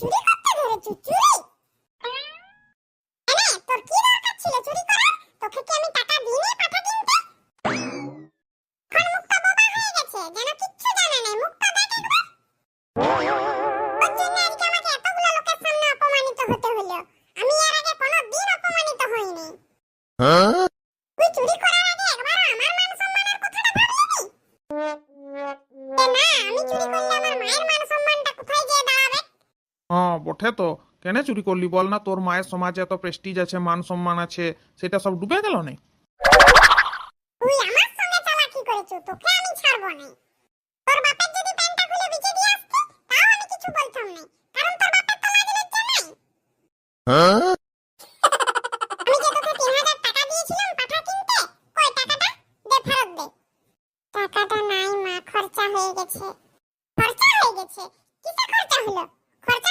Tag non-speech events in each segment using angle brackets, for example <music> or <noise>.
চুরি করতে ধরেছো, চুরি? এনে, তোর কি দরকার ছিল চুরি করার? তোকে কি আমি টাকা দিইনি পাঠা কিনতে? এখন মুখটা বোবা হয়ে গেছে, যেন কিচ্ছু জানে না মুখটা দেখ একবার ওর আজকে আমাকে এতগুলো লোকের সামনে অপমানিত হতে হলো। আমি এর আগে কোনো দিন অপমানিত হইনি। আমি চুরি করলে আমার মায়ের মান হ্যাঁ বটে তো কেন চুরি করলি বল না তোর মায়ের সমাজে এত প্রেস্টিজ আছে মান সম্মান আছে সেটা সব ডুবে গেল না তুই আমার সঙ্গে চালাকি করেছ তোকে আমি ছাড়বো না তোর বাপের যদি প্যান্টটা খুলে বিচে দিয়ে আসতি তাও আমি কিছু বলতাম না কারণ তোর বাপের তো নাই আমি যে তোকে তিন হাজার টাকা দিয়েছিলাম পাঠা কিনতে কই টাকাটা দে ফেরত দে টাকাটা নাই মা খরচা হয়ে গেছে খরচা হয়ে গেছে কিসে খরচা হলো খরচা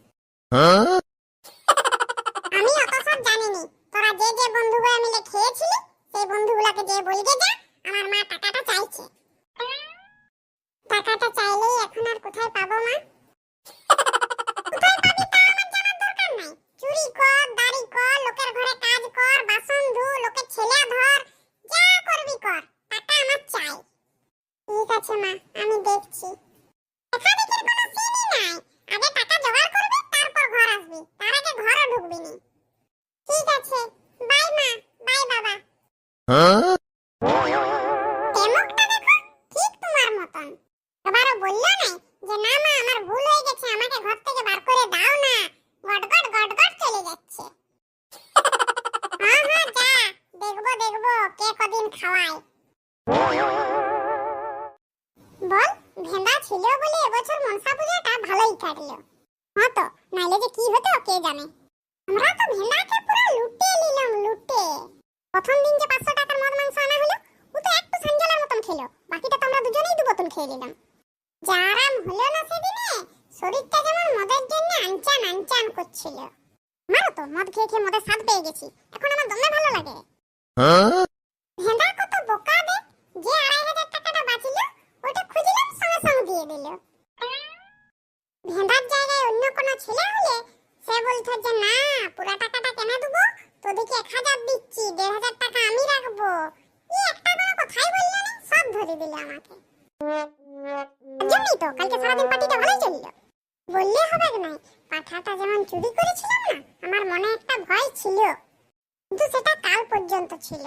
আমি অত সব জানিনি। তোরা যে যে বন্ধুগুলো মিলে খেয়েছিলি, সেই বন্ধুগুলোকে যে বলগে যা, আমার মা টাকাটা চাইছে। টাকাটা চাইলেই এখন আর কোথায় পাবো মা? কোথায় পাবি তা আমার জানার দরকার নাই চুরি কর দাড়ি কর লোকের ঘরে কাজ কর বাসন ধু লোকের ছেলে ধর যা করবি কর টাকা আমার চাই ঠিক আছে মা আমি দেখছি দেখাদেখির কোনো সিনই নাই আগে টাকা জোগাড় করবি তারপর ঘর আসবি তার আগে ঘরও ঢুকবি না ঠিক আছে বাই মা বাই বাবা তেমকটা দেখো, ঠিক হয়ে হ্যাঁ <laughs> হ্যাঁ কে হ্যাঁ হতো কে জানে? আমরা তো ভেন্দাকে পুরো লুটে নিলাম প্রথম দিন যে পাঁচশো টাকার মদ মাংস আনা হলো ও তো একটু মতন বাকিটা তো আমরা দুজনেই দু বোতল খেয়ে নিলাম। যা আরাম হলো না সেদিনে? শরীরটা যেমন মদের জন্য আনচান আনচান করছিল। আমারও তো, মদ খেয়ে খেয়ে মদের স্বাদ পেয়ে গেছি। এখন আমার দমে ভালো লাগে। ভেন্দা কত বোকা দে। যে আড়াই হাজার টাকাটা বাঁচিল ওটা খুঁজলাম সঙ্গে সঙ্গে দিয়ে দিল। ভেন্দার জায়গায় অন্য কোনো ছেলে হলে সে বলতো যে, না পুরো তার তো, কালকে সারাদিন পার্টিটা ভালোই চলল। বললে হবে না পাঠাটা যেমন চুরি করেছিলাম না, আমার মনে একটা ভয় ছিল। কিন্তু সেটা কাল পর্যন্ত ছিল।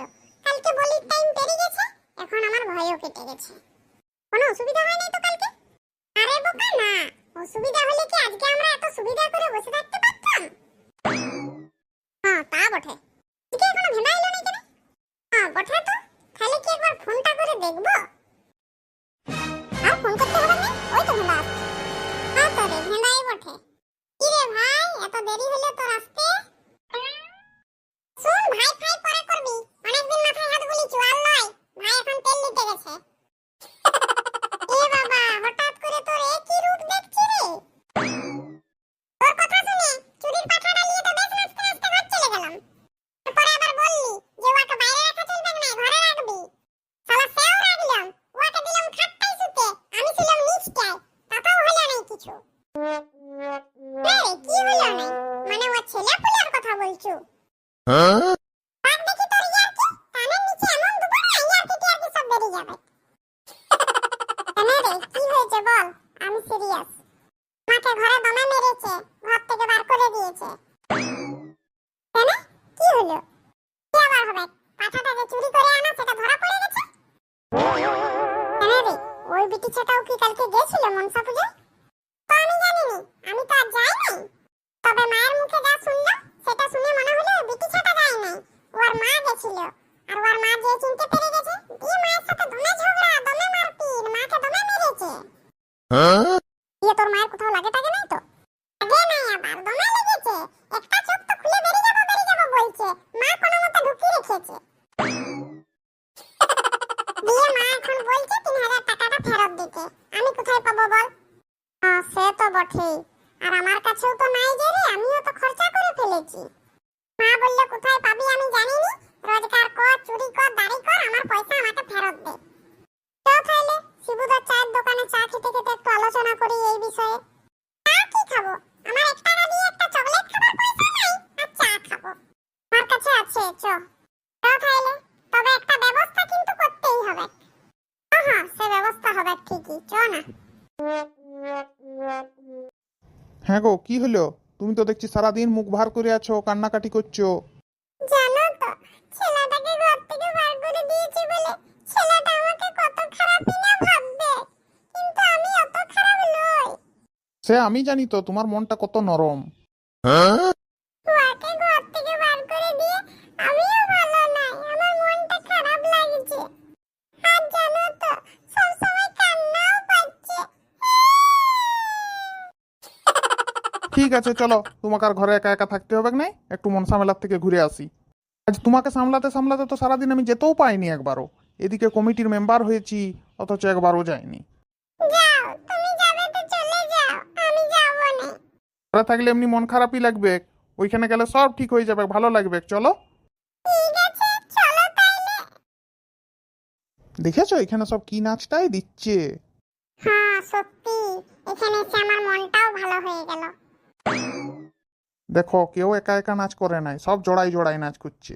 কালকে বলির টাইম পেরিয়ে গেছে, এখন আমার ভয়ও কেটে গেছে। কোনো অসুবিধা হয় নাই তো কালকে? আরে বোকা, না। অসুবিধা হলে কি আজকে আমরা এত সুবিধা করে বসে থাকতে পারতাম? হ্যাঁ তা বটে। কি রে ভাই? এত দেরি হলো তোর আসতে? শুন, ভাই ফাই পরে করবি। অনেকদিন মাথায় হাত বলি চুয়াল নয়। ভাই এখন তেল নিতে গেছে। এ বাবা, হঠাৎ করে তোর একই রূপ দেখছি রে? তোর কথা শুনে চুরির পাঠাটা নিয়ে তো বেশ নাচতে নাচতে ঘর চলে গেলাম। তারপরে আবার বললি যে ওকে বাইরে রাখা চলবে না, ঘরে রাখবি। শালা সেও রাখলাম ওকে দিলাম খাটটাই শুতে, আমি ছিলাম নিচটায়। তাতেও হলো নাই কিছু। রে কি হলো নাই মানে ও ছেলে পুলার কথা বলছো? বাদ দেখি তোর ইয়ার্কি কানের নিচে এমন দুপুর না ইয়ার্কি টিয়ার্কি সব বেরিয়ে যাবে কেন রে কি হয়েছে বল আমি সিরিয়াস মাকে ঘরে দমে মেরেছে ঘর থেকে বার করে দিয়েছে কেন কি হলো কি আবার হবে পাঠাটা যে চুরি করে আনা সেটা ধরা পড়ে গেছে কেন রে ওই বিটি ছেটাও কি কালকে গেছিল মনসা পুজোয় তো আমি জানিনি আমি তো আর যাই নাই তবে মায়ের মুখে যা শুনলাম সেটা শুনে মনে হলো বিটি ছেটা যায় নাই ওর মা গেছিল আর ওর মা যে চিনতে পেরে গেছে দিয়ে মায়ের সাথে দমে ঝগড়া দমে মারপিট মাকে দমে তোর মায়ের কোথাও লাগে টাগে নাই তো? আগে নাই আবার দমে লেগেছে। একটা চোখ তো খুলে বেরিয়ে যাব বেরিয়ে যাব বলছে। মা কোনো মতে ঢুকিয়ে রেখেছে। <laughs> দিয়ে মা এখন বলছে তিন হাজার টাকাটা ফেরত দিতে। আমি কোথায় পাবো বল? হ্যাঁ সে তো বটেই। আর আমার কাছেও তো নাই যে রে, আমিও তো খরচা করে ফেলেছি। মা বললে, কোথায় পাবি আমি জানিনি? রোজগার কর, চুরি কর, দাড়ি কর, আমার পয়সা আমাকে ফেরত দে। ঠিকই চ না। হ্যাঁ গো কি হলো? তুমি তো দেখছি সারাদিন মুখ ভার করে আছো কান্নাকাটি করছ। জানো তো ছেলেটাকে ঘর থেকে বার করে দিয়েছি বলে ছেলেটা আমাকে কত খারাপই না ভাববে। কিন্তু আমি অত খারাপ নই। সে আমি জানি তো তোমার মনটা কত নরম। ওকে ঘর থেকে বার করে দিয়ে আমিও ভালো নাই আমার মনটা খারাপ লাগছে আর জানো তো সবসময় কান্নাও পাচ্ছে ঠিক আছে চলো। তোমাকে আর ঘরে একা একা থাকতে হবে না একটু মনসা মেলার থেকে ঘুরে আসি। আজ তোমাকে সামলাতে সামলাতে তো সারাদিন আমি যেতেও পাইনি একবারও। এদিকে কমিটির মেম্বার হয়েছি অথচ একবারও যাইনি। ঘরে থাকলে এমনি মন খারাপই লাগবে। ওইখানে গেলে সব ঠিক হয়ে যাবে ভালো লাগবে চলো। দেখেছ এখানে সব কি নাচটাই দিচ্ছে? হ্যাঁ সত্যি। এখানে এসে আমার মনটাও ভালো হয়ে গেল। দেখো কেউ একা একা নাচ করে নাই সব জোড়াই জোড়াই নাচ করছে।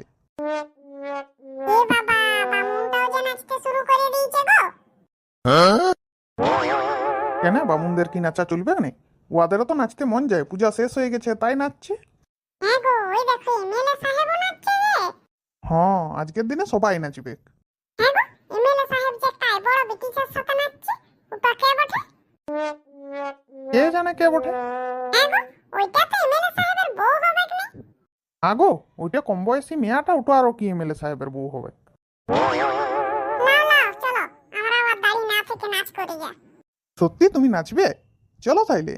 কেন? বামুনদের কি নাচা চলবে না ওয়াদেরও তো নাচতে মন যায় পূজা শেষ হয়ে গেছে তাই নাচছে। হ্যাঁ হ্যাঁ আজকের দিনে সবাই নাচবে। হ্যাঁ কে জানে কে বটে? হ্যাঁ ওইটা তো এমএলএ সাহেবের বউ হবে কি? আগো ওইটা কম বয়সী মেয়াটা ওটা আরও কি এমএলএ সাহেবের বউ হবে? নাও নাও চলো আমরা আবার দাড়ি না থেকে নাচ করে যা সত্যি তুমি নাচবে? চলো তাইলে।